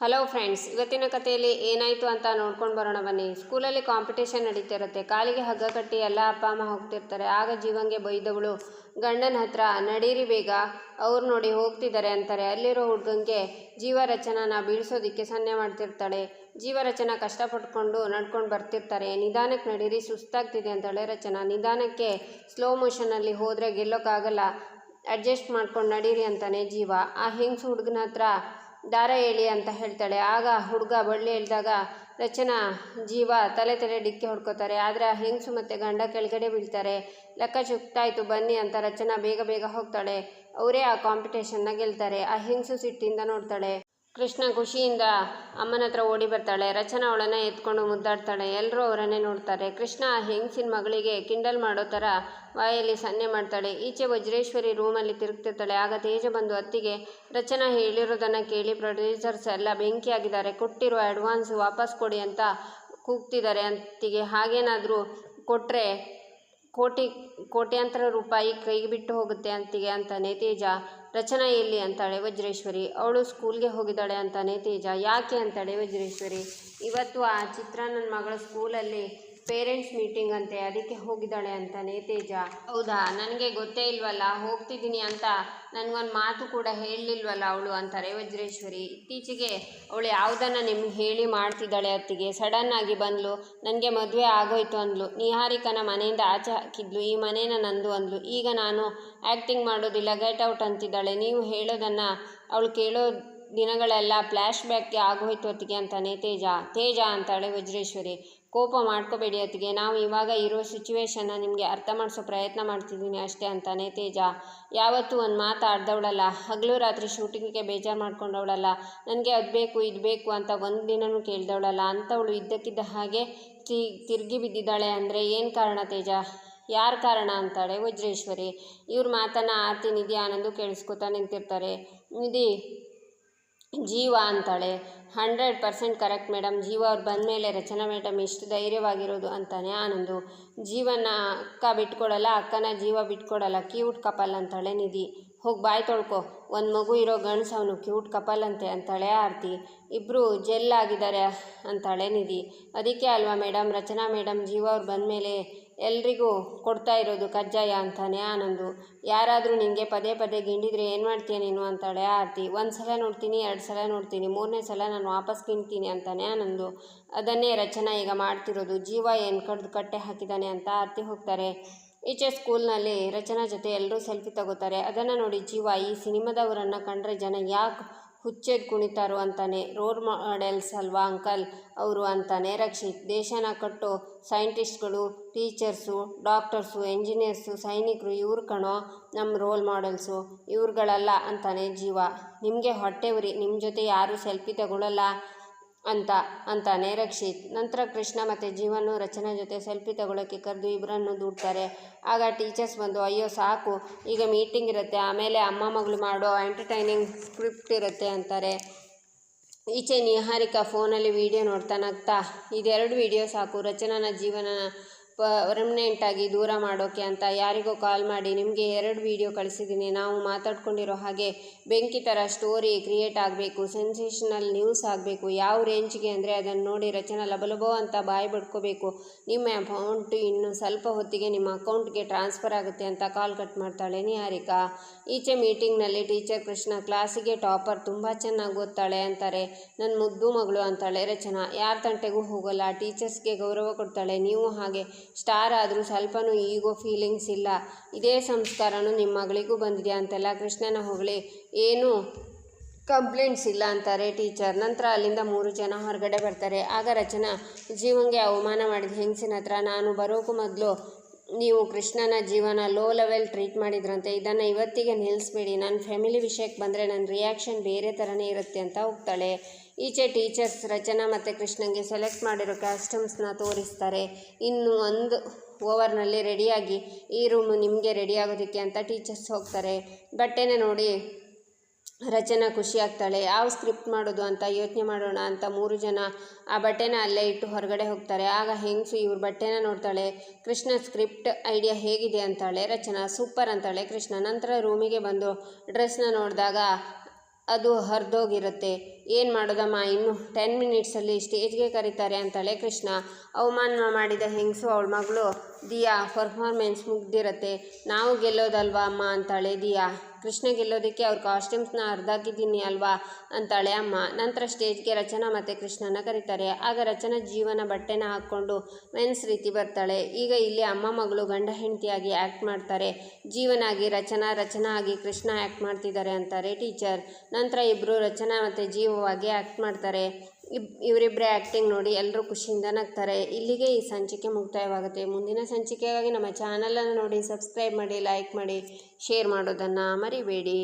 Hello friends ಇವತ್ತಿನ ಕಥೆಯಲ್ಲಿ ಏನಾಯಿತು ಅಂತ ನೋಡ್ಕೊಂಡು ಬರೋಣ ಬನ್ನಿ. ಸ್ಕೂಲಲ್ಲಿ ಕಾಂಪಿಟೇಷನ್ ನಡೀತಿರುತ್ತೆ. ಕಾಲಿಗೆ ಹಗ್ಗ ಕಟ್ಟಿ ಎಲ್ಲ ಅಪ್ಪ, ಅಮ್ಮ ಹೋಗ್ತಿರ್ತಾರೆ. ಆಗ ಜೀವಂಗೆ ಬೈದವಳು, ಗಂಡನ ಹತ್ರ ನಡೀರಿ ಬೇಗ, ಅವ್ರು ನೋಡಿ ಹೋಗ್ತಿದ್ದಾರೆ ಅಂತಾರೆ. ಅಲ್ಲಿರೋ ಹುಡ್ಗಂಗೆ ಜೀವ ಬೀಳಿಸೋದಕ್ಕೆ ಬೀಳ್ಸೋದಿಕ್ಕೆ ಸನ್ನೆ ಮಾಡ್ತಿರ್ತಾಳೆ. ಜೀವರಚನ ಕಷ್ಟಪಟ್ಕೊಂಡು ನಡ್ಕೊಂಡು ಬರ್ತಿರ್ತಾರೆ. ನಿಧಾನಕ್ಕೆ ನಡೀರಿ, ಸುಸ್ತಾಗ್ತಿದೆ ಅಂತಾಳೆ ರಚನಾ. ನಿಧಾನಕ್ಕೆ ಸ್ಲೋ ಮೋಷನಲ್ಲಿ ಹೋದರೆ ಗೆಲ್ಲೋಕ್ಕಾಗಲ್ಲ ಅಡ್ಜಸ್ಟ್ ಮಾಡ್ಕೊಂಡು ನಡೀರಿ ಅಂತಾನೆ ಜೀವ. ಆ ಹೆಂಗ್ಸು ಹುಡುಗನ ಹತ್ರ ದಾರ ಹೇಳಿ ಅಂತ ಹೇಳ್ತಾಳೆ. ಆಗ ಹುಡುಗ ಬಳ್ಳಿ ಹೇಳಿದಾಗ, ರಚನಾ, ಜೀವ ತಲೆ ತಲೆ ಡಿಕ್ಕಿ ಹೊಡ್ಕೋತಾರೆ. ಆದರೆ ಆ ಹೆಂಗಸು ಮತ್ತು ಗಂಡ ಕೆಳಗಡೆ ಬೀಳ್ತಾರೆ. ಲೆಕ್ಕ ಚುಕ್ತಾಯಿತು ಬನ್ನಿ ಅಂತ ರಚನಾ ಬೇಗ ಬೇಗ ಹೋಗ್ತಾಳೆ. ಅವರೇ ಆ ಕಾಂಪಿಟೇಷನ್ನ ಗೆಲ್ತಾರೆ. ಆ ಹೆಂಗಸು ಸಿಟ್ಟಿಂದ ನೋಡ್ತಾಳೆ. ಕೃಷ್ಣ ಖುಷಿಯಿಂದ ಅಮ್ಮನ ಹತ್ರ ಓಡಿ ಬರ್ತಾಳೆ. ರಚನಾ ಅವಳನ್ನು ಎತ್ಕೊಂಡು ಮುದ್ದಾಡ್ತಾಳೆ. ಎಲ್ಲರೂ ಅವರನ್ನೇ ನೋಡ್ತಾರೆ. ಕೃಷ್ಣ ಹೆಂಗಸಿನ ಮಗಳಿಗೆ ಕಿಂಡಲ್ ಮಾಡೋ ಥರ ಬಾಯಲ್ಲಿ ಸನ್ನೆ ಮಾಡ್ತಾಳೆ. ಈಚೆ ವಜ್ರೇಶ್ವರಿ ರೂಮಲ್ಲಿ ತಿರುಗ್ತಿರ್ತಾಳೆ. ಆಗ ತೇಜ ಬಂದು ಅತ್ತಿಗೆ, ರಚನಾ, ಹೇಳಿರೋದನ್ನು ಕೇಳಿ ಪ್ರೊಡ್ಯೂಸರ್ಸ್ ಎಲ್ಲ ಬೆಂಕಿಯಾಗಿದ್ದಾರೆ. ಕೊಟ್ಟಿರೋ ಅಡ್ವಾನ್ಸ್ ವಾಪಸ್ ಕೊಡಿ ಅಂತ ಕೂಗ್ತಿದ್ದಾರೆ ಅಂತಿಗೆ ಹಾಗೇನಾದರೂ ಕೊಟ್ಟರೆ ಕೋಟಿ, ಕೋಟ್ಯಾಂತರ ರೂಪಾಯಿ ಕೈಗೆ ಬಿಟ್ಟು ಹೋಗುತ್ತೆ ಅಂತಿಗೆ ಅಂತಾನೆ ತೇಜ. ರಚನಾ ಎಲ್ಲಿ ಅಂತಾಳೆ ವಜ್ರೇಶ್ವರಿ. ಅವಳು ಸ್ಕೂಲ್ಗೆ ಹೋಗಿದ್ದಾಳೆ ಅಂತಾನೆ ತೇಜ ಯಾಕೆ ಅಂತಾಳೆ ವಜ್ರೇಶ್ವರಿ? ಇವತ್ತು ಆ ಚಿತ್ರ ನನ್ನ ಮಗಳ ಸ್ಕೂಲಲ್ಲಿ ಪೇರೆಂಟ್ಸ್ ಮೀಟಿಂಗ್ ಅಂತೆ, ಅದಕ್ಕೆ ಹೋಗಿದ್ದಾಳೆ ಅಂತಾನೆ ತೇಜ ಹೌದಾ? ನನಗೆ ಗೊತ್ತೇ ಇಲ್ವಲ್ಲ? ಹೋಗ್ತಿದ್ದೀನಿ ಅಂತ ನನಗೊಂದು ಮಾತು ಕೂಡ ಹೇಳಲಿಲ್ವಲ್ಲ ಅವಳು ಅಂತಾರೆ ವಜ್ರೇಶ್ವರಿ ಇತ್ತೀಚೆಗೆ ಅವಳು ಯಾವುದನ್ನು ನಿಮ್ಗೆ ಹೇಳಿ ಮಾಡ್ತಿದ್ದಾಳೆ ಅತ್ತಿಗೆ? ಸಡನ್ನಾಗಿ ಬಂದ್ಲು, ನನಗೆ ಮದುವೆ ಆಗೋಯ್ತು ಅಂದ್ಲು. ನಿಹಾರಿಕನ ಮನೆಯಿಂದ ಆಚೆ ಹಾಕಿದ್ಲು, ಈ ಮನೇನ ನಂದು ಅಂದ್ಲು. ಈಗ ನಾನು ಆ್ಯಕ್ಟಿಂಗ್ ಮಾಡೋದಿಲ್ಲ ಗೆಟ್ ಔಟ್ ಅಂತಿದ್ದಾಳೆ. ನೀವು ಹೇಳೋದನ್ನು ಅವಳು ಕೇಳೋ ದಿನಗಳೆಲ್ಲ ಫ್ಲ್ಯಾಶ್ ಬ್ಯಾಕ್ಗೆ ಆಗೋಯ್ತು ಅತ್ತಿಗೆ ಅಂತಾನೆ ತೇಜ. ತೇಜ ಅಂತಾಳೆ ವಜ್ರೇಶ್ವರಿ. ಕೋಪ ಮಾಡ್ಕೋಬೇಡಿ ಅತ್ತಿಗೆ, ನಾವು ಇವಾಗ ಇರೋ ಸಿಚುವೇಶನ್ನ ನಿಮಗೆ ಅರ್ಥ ಮಾಡಿಸೋ ಪ್ರಯತ್ನ ಮಾಡ್ತಿದ್ದೀನಿ ಅಷ್ಟೇ ಅಂತಾನೆ ತೇಜ. ಯಾವತ್ತೂ ಒಂದು ಮಾತು ಆಡ್ದವಳಲ್ಲ, ಹಗಲು ರಾತ್ರಿ ಶೂಟಿಂಗಿಗೆ ಬೇಜಾರು ಮಾಡ್ಕೊಂಡವಳಲ್ಲ, ನನಗೆ ಅದು ಬೇಕು, ಇದು ಬೇಕು ಅಂತ ಒಂದು ದಿನನೂ ಕೇಳ್ದವಳಲ್ಲ, ಅಂಥವಳು ಇದ್ದಕ್ಕಿದ್ದ ಹಾಗೆ ತಿ, ತಿರುಗಿ ಬಿದ್ದಿದ್ದಾಳೆ ಅಂದರೆ ಏನು ಕಾರಣ ತೇಜ? ಯಾರ ಕಾರಣ ಅಂತಾಳೆ ವಜ್ರೇಶ್ವರಿ. ಇವ್ರ ಮಾತನ್ನು ಆರ್ತಿ ನಿಧಿ ಆನಂದು ಕೇಳಿಸ್ಕೊತಾ ನಿಂತಿರ್ತಾರೆ. ನಿಧಿ ಜೀವ ಅಂತಾಳೆ. Hundred percent correct madam. Jeeva ಅವ್ರು ಬಂದಮೇಲೆ ರಚನಾ ಮೇಡಮ್ ಎಷ್ಟು ಧೈರ್ಯವಾಗಿರೋದು ಅಂತಾನೆ ಆನಂದು. ಜೀವನ ಅಕ್ಕ ಬಿಟ್ಕೊಡಲ್ಲ, ಅಕ್ಕನ ಜೀವ ಬಿಟ್ಕೊಡಲ್ಲ. ಕ್ಯೂಟ್ ಕಪಲ್ ಅಂತಾಳೆ ನಿಧಿ. ಹೋಗಿ ಬಾಯಿ ತೊಳ್ಕೊ. ಒಂದು ಮಗು ಇರೋ ಗಂಡ್ಸು ಅವನು ಕ್ಯೂಟ್ ಕಪಲ್ ಅಂತೆ ಅಂತಾಳೆ ಆರತಿ. ಇಬ್ಬರು ಜೆಲ್ ಆಗಿದ್ದಾರೆ ಅಂತಾಳೆ ನಿಧಿ. ಅದಕ್ಕೆ ಅಲ್ವಾ ಮೇಡಮ್, ರಚನಾ ಮೇಡಮ್ ಜೀವ ಅವ್ರು ಬಂದಮೇಲೆ ಎಲ್ರಿಗೂ ಕೊಡ್ತಾ ಇರೋದು ಕಜ್ಜಾಯ ಅಂತಾನೆ ಆನಂದು. ಯಾರಾದರೂ ನಿನಗೆ ಪದೇ ಪದೇ ಗಿಂಡಿದ್ರೆ ಏನು ಮಾಡ್ತೀಯ ನೀನು ಅಂತಾಳೆ ಆರತಿ. ಒಂದು ಸಲ ನೋಡ್ತೀನಿ, ಎರಡು ಸಲ ನೋಡ್ತೀನಿ, ಮೂರನೇ ಸಲ ನಾನು ವಾಪಸ್ ಗಿಣ್ತೀನಿ ಅಂತಾನೆ ಆನಂದು. ಅದನ್ನೇ ರಚನಾ ಈಗ ಮಾಡ್ತಿರೋದು. ಜೀವ ಏನು ಕಡ್ದು ಕಟ್ಟೆ ಹಾಕಿದ್ದಾನೆ ಅಂತ ಆರತಿ ಹೋಗ್ತಾರೆ. ಈಚೆ ಸ್ಕೂಲ್ನಲ್ಲಿ ರಚನಾ ಜೊತೆ ಎಲ್ಲರೂ ಸೆಲ್ಫಿ ತಗೋತಾರೆ. ಅದನ್ನು ನೋಡಿ ಜೀವ ಈ ಸಿನಿಮಾದವರನ್ನು ಕಂಡ್ರೆ ಜನ ಯಾಕೆ ಹುಚ್ಚೆದ್ದು ಕುಣಿತಾರು ಅಂತಾನೆ. ರೋಲ್ ಮಾಡೆಲ್ಸ್ ಅಲ್ವಾ ಅಂಕಲ್ ಅವರು ಅಂತಾನೆ. ರಕ್ಷಿತ್, ದೇಶನ ಕಟ್ಟೋ ಸೈಂಟಿಸ್ಟ್ಗಳು, ಟೀಚರ್ಸು, ಡಾಕ್ಟರ್ಸು, ಎಂಜಿನಿಯರ್ಸು, ಸೈನಿಕರು ಇವ್ರು ಕಣೋ ನಮ್ಮ ರೋಲ್ ಮಾಡೆಲ್ಸು. ಇವ್ರುಗಳಲ್ಲ ಅಂತಾನೆ ಜೀವ. ನಿಮಗೆ ಹೊಟ್ಟೆ ಉರಿ. ನಿಮ್ಮ ಜೊತೆ ಯಾರೂ ಸೆಲ್ಫಿ ತಗೊಳ್ಳಲ್ಲ ಅಂತ ಅಂತಾನೆ ರಕ್ಷಿತ್. ನಂತರ ಕೃಷ್ಣ ಮತ್ತು ಜೀವನು ರಚನಾ ಜೊತೆ ಸೆಲ್ಫಿ ತಗೊಳ್ಳೋಕ್ಕೆ ಕರೆದು ಇಬ್ಬರನ್ನು ದೂಡ್ತಾರೆ. ಆಗ ಟೀಚರ್ಸ್ ಬಂದು, ಅಯ್ಯೋ, ಸಾಕು. ಈಗ ಮೀಟಿಂಗ್ ಇರುತ್ತೆ. ಆಮೇಲೆ ಅಮ್ಮ ಮಗಳು ಮಾಡೋ ಎಂಟರ್ಟೈನಿಂಗ್ ಸ್ಕ್ರಿಪ್ಟ್ ಇರುತ್ತೆ ಅಂತಾರೆ. ಈಚೆ ನಿಹಾರಿಕಾ ಫೋನಲ್ಲಿ ವಿಡಿಯೋ ನೋಡ್ತಾ ನಗ್ತಾ, ಇದೆರಡು ವಿಡಿಯೋ ಸಾಕು. ರಚನಾನ ಜೀವನ ಪರ್ಮನೆಂಟಾಗಿ ದೂರ ಮಾಡೋಕ್ಕೆ ಅಂತ ಯಾರಿಗೋ ಕಾಲ್ ಮಾಡಿ ನಿಮಗೆ ಎರಡು ವೀಡಿಯೋ ಕಳಿಸಿದ್ದೀನಿ ನಾವು ಮಾತಾಡ್ಕೊಂಡಿರೋ ಹಾಗೆ ಬೆಂಕಿ ಥರ ಸ್ಟೋರಿ ಕ್ರಿಯೇಟ್ ಆಗಬೇಕು ಸೆನ್ಸೇಷನಲ್ ನ್ಯೂಸ್ ಆಗಬೇಕು, ಯಾವ ರೇಂಜ್ಗೆ ಅಂದರೆ ಅದನ್ನು ನೋಡಿ ರಚನಾ ಲಬಲಬೋ ಅಂತ ಬಾಯಿ ಬಿಡ್ಕೋಬೇಕು. ನಿಮ್ಮ ಅಮೌಂಟ್ ಇನ್ನು ಸ್ವಲ್ಪ ಹೊತ್ತಿಗೆ ನಿಮ್ಮ ಅಕೌಂಟ್ಗೆ ಟ್ರಾನ್ಸ್ಫರ್ ಆಗುತ್ತೆ ಅಂತ ಕಾಲ್ ಕಟ್ ಮಾಡ್ತಾಳೆ ನಿಹಾರಿಕಾ. ಈಚೆ ಮೀಟಿಂಗ್ನಲ್ಲಿ ಟೀಚರ್ ಕೃಷ್ಣ ಕ್ಲಾಸಿಗೆ ಟಾಪರ್ ತುಂಬ ಚೆನ್ನಾಗಿ ಓದ್ತಾಳೆ ಅಂತಾರೆ. ನನ್ನ ಮುದ್ದು ಮಗಳು ಅಂತಾಳೆ ರಚನಾ. ಯಾರ ತಂಟೆಗೂ ಹೋಗೋಲ್ಲ ಟೀಚರ್ಸ್ಗೆ ಗೌರವ ಕೊಡ್ತಾಳೆ. ನೀವು ಹಾಗೆ ಸ್ಟಾರ್ ಆದರೂ ಸ್ವಲ್ಪನೂ ಈಗೋ ಫೀಲಿಂಗ್ಸ್ ಇಲ್ಲ. ಇದೇ ಸಂಸ್ಕಾರನೂ ನಿಮ್ಮ ಮಗಳಿಗೂ ಬಂದಿದೆ ಅಂತೆಲ್ಲ ಕೃಷ್ಣನ ಹೊಗಳಿ, ಏನು ಕಂಪ್ಲೇಂಟ್ಸ್ ಇಲ್ಲ ಅಂತಾರೆ ಟೀಚರ್. ನಂತರ ಅಲ್ಲಿಂದ ಮೂರು ಜನ ಹೊರಗಡೆ ಬರ್ತಾರೆ. ಆಗ ರಚನಾ, ಜೀವಂಗೆ ಅವಮಾನ ಮಾಡಿದ ಹೆಂಗಸಿನ ಹತ್ರ? ನಾನು ಬರೋಕ್ಕೂ ಮೊದಲು ನೀವು ಕೃಷ್ಣನ ಜೀವನ ಲೋ ಲೆವೆಲ್ ಟ್ರೀಟ್ ಮಾಡಿದ್ರಂತೆ, ಇದನ್ನು ಇವತ್ತಿಗೆ ನಿಲ್ಲಿಸ್ಬೇಡಿ ನನ್ನ ಫ್ಯಾಮಿಲಿ ವಿಷಯಕ್ಕೆ ಬಂದರೆ ನನ್ನ ರಿಯಾಕ್ಷನ್ ಬೇರೆ ಥರನೇ ಇರುತ್ತೆ ಅಂತ ಹೋಗ್ತಾಳೆ. ಈಚೆ ಟೀಚರ್ಸ್ ರಚನಾ ಮತ್ತು ಕೃಷ್ಣನ್ಗೆ ಸೆಲೆಕ್ಟ್ ಮಾಡಿರೋ ಕಾಸ್ಟ್ಯೂಮ್ಸ್ನ ತೋರಿಸ್ತಾರೆ. ಇನ್ನು ಒಂದು ಓವರ್ನಲ್ಲಿ ರೆಡಿಯಾಗಿ ಈ ರೂಮು ನಿಮಗೆ ರೆಡಿ ಆಗೋದಕ್ಕೆ ಅಂತ ಟೀಚರ್ಸ್ ಹೋಗ್ತಾರೆ. ಬಟ್ಟೆನೇ ನೋಡಿ ರಚನಾ ಖುಷಿ ಆಗ್ತಾಳೆ ಯಾವ ಸ್ಕ್ರಿಪ್ಟ್ ಮಾಡೋದು ಅಂತ ಯೋಚನೆ ಮಾಡೋಣ ಅಂತ ಮೂರು ಜನ ಆ ಬಟ್ಟೆನ ಅಲ್ಲೇ ಇಟ್ಟು ಹೊರಗಡೆ ಹೋಗ್ತಾರೆ. ಆಗ ಹೆಂಗಸು ಇವ್ರ ಬಟ್ಟೆನ ನೋಡ್ತಾಳೆ. ಕೃಷ್ಣ, ಸ್ಕ್ರಿಪ್ಟ್ ಐಡಿಯಾ ಹೇಗಿದೆ? ಅಂತಾಳೆ. ರಚನಾ, ಸೂಪರ್ ಅಂತಾಳೆ. ಕೃಷ್ಣ ನಂತರ ರೂಮಿಗೆ ಬಂದು ಡ್ರೆಸ್ನ ನೋಡಿದಾಗ ಅದು ಹರಿದೋಗಿರುತ್ತೆ. ಏನು ಮಾಡೋದಮ್ಮ? ಇನ್ನು ಟೆನ್ ಮಿನಿಟ್ಸಲ್ಲಿ ಸ್ಟೇಜ್ಗೆ ಕರೀತಾರೆ ಅಂತಾಳೆ ಕೃಷ್ಣ. ಅವಮಾನ ಮಾಡಿದ ಹೆಂಗಸು? ಅವಳ ಮಗಳು? ದಿಯಾ, ಪರ್ಫಾರ್ಮೆನ್ಸ್ ಮುಗ್ದಿರತ್ತೆ. ನಾವು ಗೆಲ್ಲೋದಲ್ವಾ ಅಮ್ಮ? ಅಂತಾಳೆ ದಿಯಾ. ಕೃಷ್ಣ ಗೆಲ್ಲೋದಕ್ಕೆ ಅವ್ರ ಕಾಸ್ಟ್ಯೂಮ್ಸ್ನ ಅರ್ಧಾಕಿದ್ದೀನಿ ಅಲ್ವಾ? ಅಂತಾಳೆ ಅಮ್ಮ. ನಂತರ ಸ್ಟೇಜ್ಗೆ ರಚನಾ ಮತ್ತು ಕೃಷ್ಣನ ಕರೀತಾರೆ. ಆಗ ರಚನಾ ಜೀವನ ಬಟ್ಟೆನ ಹಾಕ್ಕೊಂಡು ಮೆನ್ಸ್ ರೀತಿ ಬರ್ತಾಳೆ. ಈಗ ಇಲ್ಲಿ ಅಮ್ಮ ಮಗಳು ಗಂಡ ಹೆಂಡತಿಯಾಗಿ ಆ್ಯಕ್ಟ್ ಮಾಡ್ತಾರೆ. ಜೀವನಾಗಿ ರಚನಾ ರಚನಾ ಆಗಿ ಕೃಷ್ಣ ಆ್ಯಕ್ಟ್ ಮಾಡ್ತಿದ್ದಾರೆ ಅಂತಾರೆ ಟೀಚರ್ ನಂತರ ಇಬ್ಬರು ರಚನಾ ಮತ್ತು ಜೀವವಾಗಿ ಆ್ಯಕ್ಟ್ ಮಾಡ್ತಾರೆ. ಇಬ್ ಇವರಿಬ್ಬರೇ ಆ್ಯಕ್ಟಿಂಗ್ ನೋಡಿ ಎಲ್ಲರೂ ಖುಷಿಯಿಂದ ನಗ್ತಾರೆ ಇಲ್ಲಿಗೆ ಈ ಸಂಚಿಕೆ ಮುಕ್ತಾಯವಾಗುತ್ತೆ. ಮುಂದಿನ ಸಂಚಿಕೆಗಾಗಿ ನಮ್ಮ ಚಾನಲನ್ನು ನೋಡಿ ಸಬ್ಸ್ಕ್ರೈಬ್ ಮಾಡಿ ಲೈಕ್ ಮಾಡಿ ಶೇರ್ ಮಾಡೋದನ್ನು ಮರಿಬೇಡಿ.